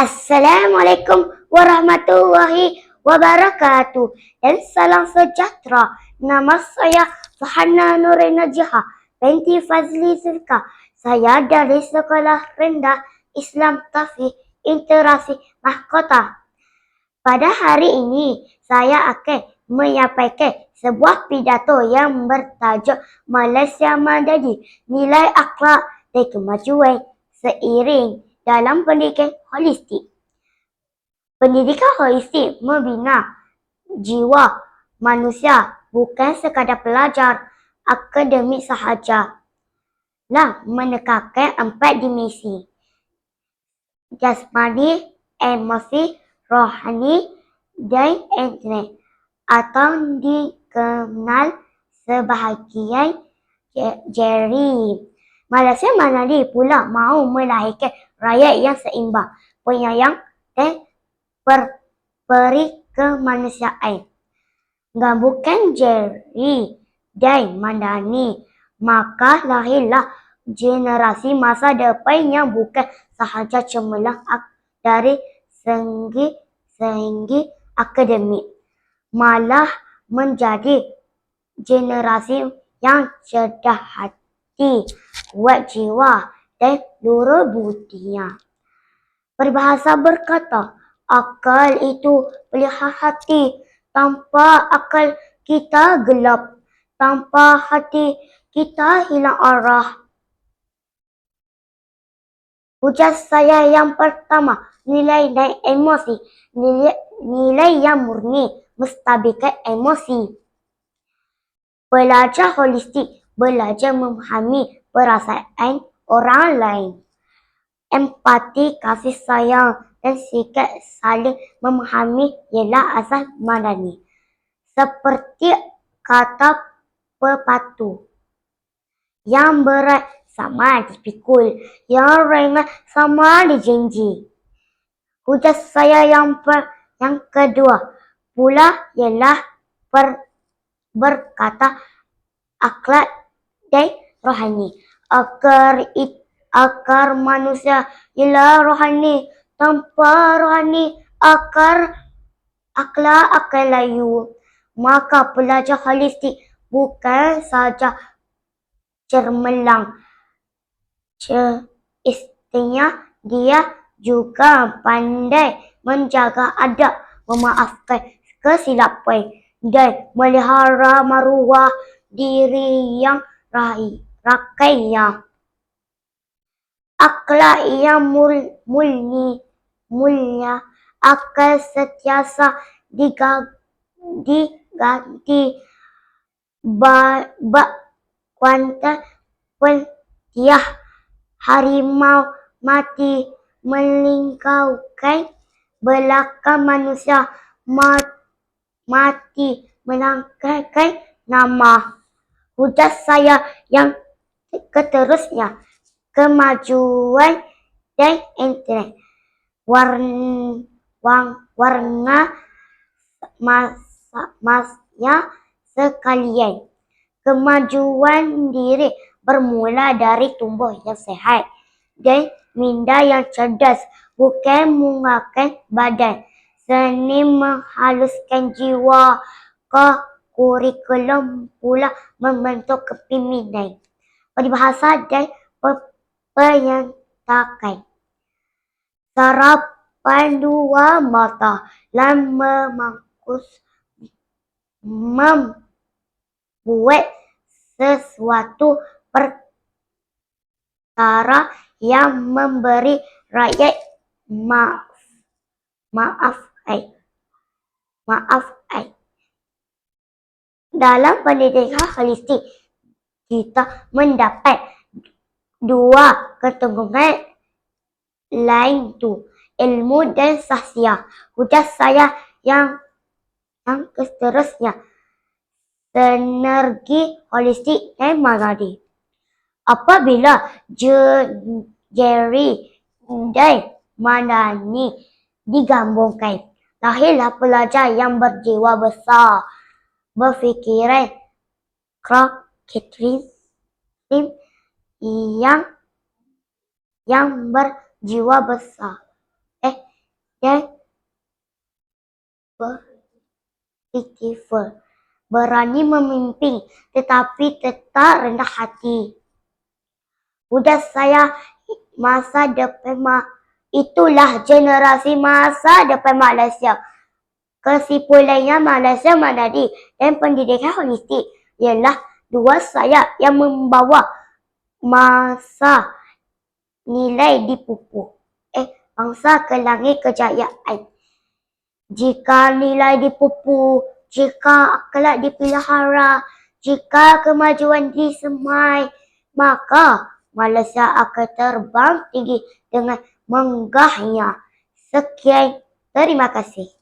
Assalamualaikum warahmatullahi wabarakatuh dan salam sejahtera. Nama saya Fahana Nurina Jiha binti Fazli Zilka. Saya dari Sekolah Rendah Islam Tafi Interaksi Mahkota. Pada hari ini, saya akan menyampaikan sebuah pidato yang bertajuk Malaysia Madani Nilai Akhlak dan Kemajuan Seiring dalam pendidikan holistik. Pendidikan holistik membina jiwa manusia bukan sekadar pelajar akademik sahaja. Lah menekankan empat dimensi. Jasmani, emosi, rohani dan internet atau dikenal sebahagian Jerry. Malaysia Manali pula mahu melahirkan rakyat yang seimbang, penyayang dan berperi kemanusiaan. Gabungkan Jerry dan Mandani, maka lahirlah generasi masa depan yang bukan sahaja cemerlang dari segi segi akademik, malah menjadi generasi yang cerdas hati kuat jiwa dan luruh budinya. Peribahasa berkata, akal itu pelihara hati, tanpa akal kita gelap, tanpa hati kita hilang arah. Ujar saya yang pertama, nilai dan emosi. Nilai, nilai yang murni, mestabilkan emosi. Belajar holistik, belajar memahami perasaan orang lain. Empati, kasih sayang dan sikap saling memahami ialah asas madani. Seperti kata pepatu. Yang berat sama dipikul, yang ringan sama dijanji. Hujah saya yang per, yang kedua pula ialah per, berkata akhlak dan rohani. Akar it, akar manusia ialah rohani. Tanpa rohani akar akhlak akan layu. Maka pelajar holistik bukan saja cermelang. Istinya dia juga pandai menjaga adab, memaafkan kesilapan dan melihara maruah diri yang raih rakainya. Akhlak yang mul, mulni, mulia akan setiasa diganti ba, ba, kuanta pentiah harimau mati melingkaukan belakang manusia mati melangkahkan nama. Hujah saya yang keterusnya. Kemajuan dan internet. Warna warna masa masnya sekalian. Kemajuan diri bermula dari tumbuh yang sehat dan minda yang cerdas bukan mengakan badan. Seni menghaluskan jiwa. Ke kurikulum pula membentuk kepimpinan peribahasa dan penyentakan. Sarapan dua mata dan memangkus membuat sesuatu perkara yang memberi rakyat maaf maaf ai maaf ai dalam pendidikan holistik kita mendapat dua ketegangan lain tu ilmu dan sahsia. Hujah saya yang yang seterusnya sinergi holistik dan magadi. Apabila Jerry dan Manani digabungkan, lahirlah pelajar yang berjiwa besar, berfikiran Catherine Katrin yang yang berjiwa besar. Eh, yang berpikir berani memimpin tetapi tetap rendah hati. Budak saya masa depan ma itulah generasi masa depan Malaysia. Kesimpulannya Malaysia menjadi dan pendidikan holistik ialah dua sayap yang membawa masa nilai dipupuk. Eh, bangsa ke langit kejayaan. Jika nilai dipupuk, jika akhlak dipelihara, jika kemajuan disemai, maka Malaysia akan terbang tinggi dengan menggahnya. Sekian, terima kasih.